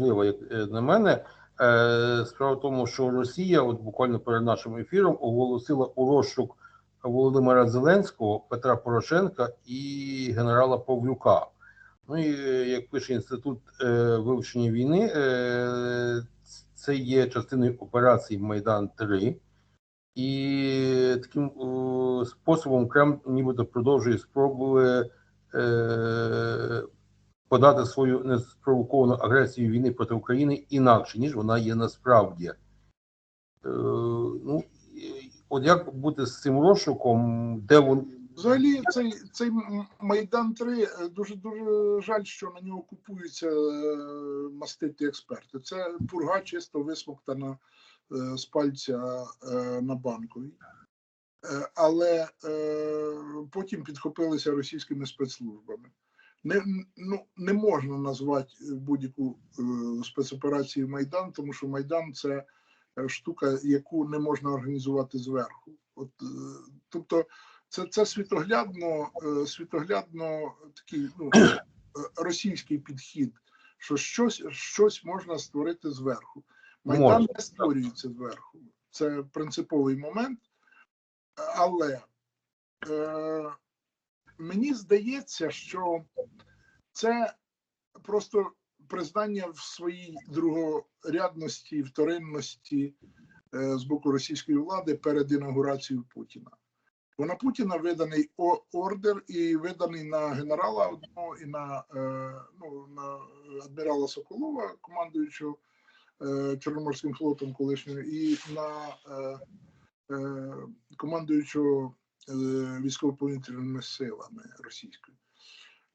важлива, як е, на мене. Е, Справа в тому, що Росія, от буквально перед нашим ефіром, оголосила у розшук Володимира Зеленського, Петра Порошенка і генерала Павлюка. Ну і е, як пише інститут вивчення війни, це є частиною операції Майдан 3 і таким способом Кремль нібито продовжує спроби подати свою неспровоковану агресію війни проти України інакше, ніж вона є насправді. Е, ну, от як бути з цим розшуком, де він Взагалі, цей, цей Майдан 3 е, дуже дуже жаль, що на нього купуються е, маститі експерти. Це пурга чисто висмоктана е, з пальця на банковій. Але потім підхопилися російськими спецслужбами. Не, ну, не можна назвати будь-яку е, спецоперацію Майдан, тому що Майдан це е, штука, яку не можна організувати зверху. От, е, тобто, це, це світоглядно, е, світоглядно такий ну, е, російський підхід, що щось, щось можна створити зверху. Майдан Можна. не створюється зверху. Це принциповий момент. Але е, мені здається, що це просто признання в своїй другорядності, вторинності е, з боку російської влади перед інаугурацією Путіна. Бо на Путіна виданий ордер і виданий на генерала одного і на, е, ну, на адмірала Соколова, командуючого е, Чорноморським флотом колишнього, і на командуючого військово-повітряними силами російської.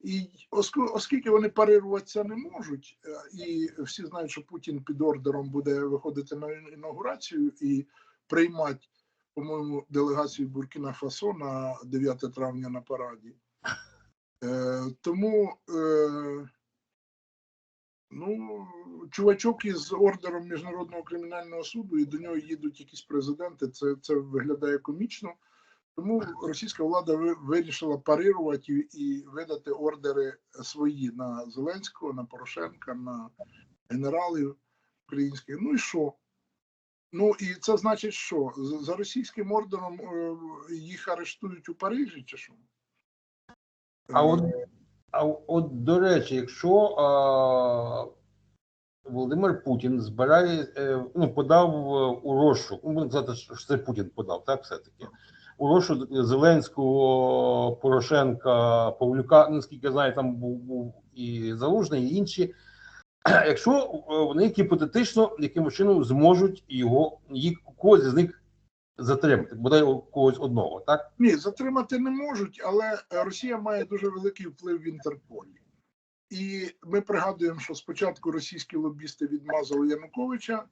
І оск- оскільки вони парируватися не можуть, е, і всі знають, що Путін під ордером буде виходити на інаугурацію і приймати, по-моєму, делегацію Буркіна Фасо на 9 травня на параді. Е, тому е, ну, чувачок із ордером Міжнародного кримінального суду, і до нього їдуть якісь президенти, це, це виглядає комічно. Тому російська влада ви- вирішила парирувати і, видати ордери свої на Зеленського, на Порошенка, на генералів українських. Ну і що? Ну і це значить, що за російським ордером е, їх арештують у Парижі, чи що? А от, Е, а от до речі, якщо а, Володимир Путін збирає, е, ну, подав у розшук, ну, будемо казати, що це Путін подав, так, все-таки. У розшук Зеленського, Порошенка, Павлюка, наскільки я знаю, там був, був і Залужний, і інші. Якщо е, вони гіпотетично якимось чином зможуть його, їх когось з них затримати, бодай когось одного, так? Ні, затримати не можуть, але Росія має дуже великий вплив в Інтерполі. І ми пригадуємо, що спочатку російські лобісти відмазали Януковича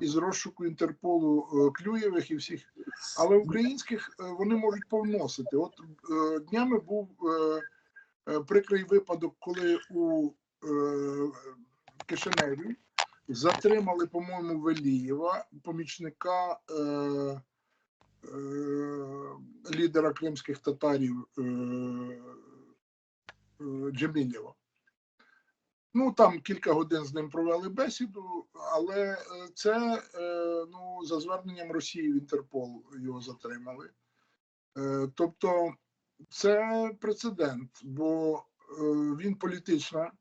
із розшуку Інтерполу е, Клюєвих і всіх, але українських е, вони можуть повносити. От е, днями був е, прикрий випадок, коли у Кишиневі затримали, по-моєму, Велієва, помічника. Лідера кримських татарів Джемілєва. Ну, там кілька годин з ним провели бесіду, але е, це е, ну, за зверненням Росії в Інтерпол його затримали. Е, Тобто це прецедент, бо він політична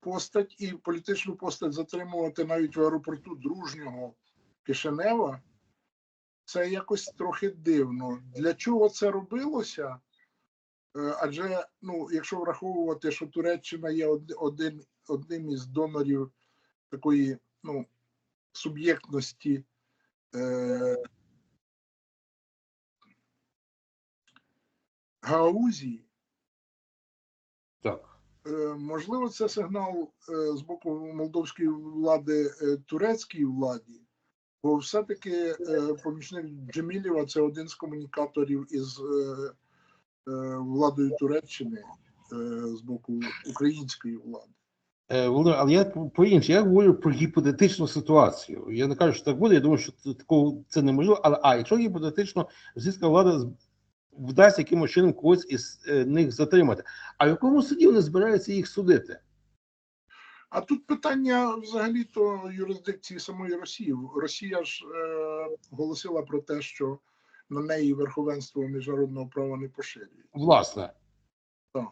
постать, і політичну постать затримувати навіть в аеропорту дружнього Кишинева це якось трохи дивно. Для чого це робилося? Адже, ну, якщо враховувати, що Туреччина є один, одним із донорів такої ну, суб'єктності е, Гаузії, Так. Е, можливо, це сигнал е, з боку молдовської влади е, турецькій владі, бо все-таки е, помічник Джемілєва це один з комунікаторів із е, е, владою Туреччини з боку української влади. Е, Володимир, але я по іншому, я говорю про гіпотетичну ситуацію. Я не кажу, що так буде. Я думаю, що це такого це неможливо. Але а якщо гіпотетично російська влада з- вдасть якимось чином когось із е, них затримати, а в якому суді вони збираються їх судити? А тут питання взагалі-то юрисдикції самої Росії. Росія ж е, оголосила про те, що на неї верховенство міжнародного права не поширює. Власне, Так.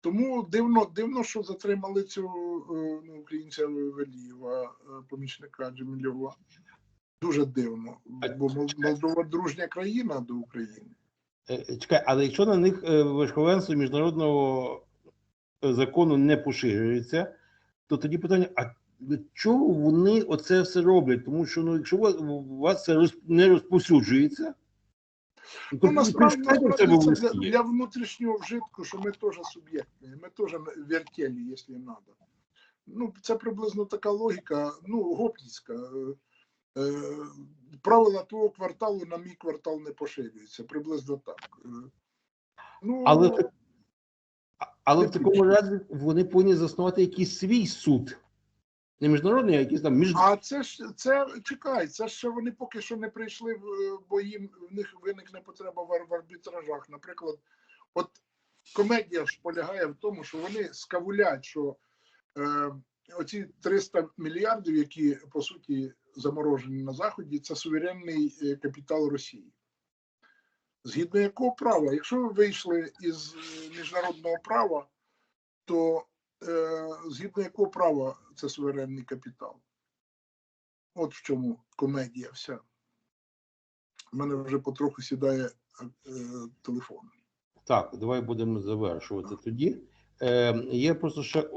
Тому дивно, дивно, що затримали цього е, ну, українця Велієва, е, помічника Джемільова. Дуже дивно, бо Мол- Молдова дружня країна до України. Е, Чекай, але якщо на них верховенство міжнародного закону не поширюється, то тоді питання: а чого вони оце все роблять? Тому що ну, якщо у вас- це не розповсюджується, то Ну, насправді, в насправді це для, для внутрішнього вжитку, що ми теж суб'єкти, ми теж вертєлі, якщо треба. Ну, це приблизно така логіка, ну, гопніцька. Е, е, правила твого кварталу на мій квартал не поширюються, приблизно так. Е, Ну, Але, але в такому разі вони повинні заснувати якийсь свій суд. Не міжнародний, а якийсь там між... А це ж це чекай, це ще вони поки що не прийшли, бо їм в них виникне потреба в, в арбітражах. Наприклад, от комедія ж полягає в тому, що вони скавулять, що е, оці 300 мільярдів, які по суті заморожені на заході, це суверенний е, капітал Росії. Згідно якого права, якщо ви вийшли із е, міжнародного права, то згідно якого права це суверенний капітал? От в чому комедія вся. У мене вже потроху сідає е, телефон. Так, давай будемо завершувати тоді. Е, є просто ще